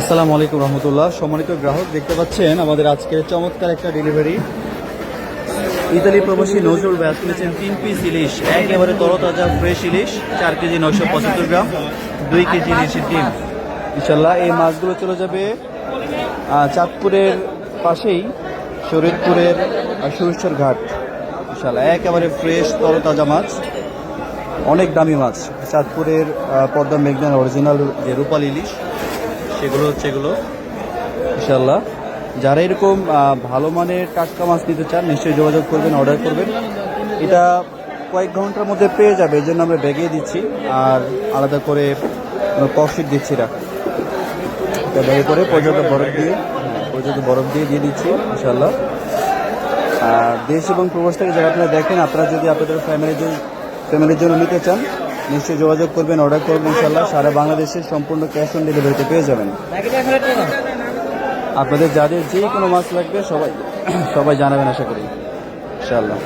আসসালামু আলাইকুম রহমতুল্লাহ। সম্মানিত গ্রাহক, দেখতে পাচ্ছেন আমাদের আজকের চমৎকার একটা ডেলিভারি ইতালি প্রবাসী নজরুল ব্যাস করেছেন তিন পিস ইলিশ, একেবারে তরতাজা ফ্রেশ ইলিশ, চার কেজি নশো পঁচাত্তর গ্রাম, দুই কেজি ইলিশের ডিম। ইনশাল্লাহ এই মাছগুলো চলে যাবে চাঁদপুরের পাশেই শরীরপুরের সুরেশ্বর ঘাট। ইনশাল্লাহ একেবারে ফ্রেশ তরতাজা মাছ, অনেক দামি মাছ। চাঁদপুরের পদ্মা মেঘনার অরিজিনাল যে রূপাল ইলিশ সেগুলো হচ্ছে এগুলো। ইনশাল্লাহ যারা এরকম ভালো মানের টাটকা মাছ নিতে চান, নিশ্চয়ই যোগাযোগ করবেন, অর্ডার করবেন। এটা কয়েক ঘণ্টার মধ্যে পেয়ে যাবে, এই জন্য আমরা ব্যাগে দিচ্ছি। আর আলাদা করে কফিট দিচ্ছি না ব্যাগে করে পর্যাপ্ত বরফ দিয়ে, পর্যাপ্ত বরফ দিয়ে দিয়ে দিচ্ছি ইনশাল্লাহ আর দেশ এবং প্রবাস থেকে যারা আপনারা দেখেন, আপনারা যদি আপনাদের ফ্যামিলির জন্য ফ্যামিলির জন্য নিতে চান নিশ্চয়ই যোগাযোগ করবেন অর্ডার করবেন ইনশাল্লাহ সারা বাংলাদেশের সম্পূর্ণ ক্যাশ অন ডেলিভারিতে পেয়ে যাবেন। আপনাদের যাদের যে কোনো মাছ লাগবে, সবাই সবাই জানাবেন আশা করি ইনশাল্লাহ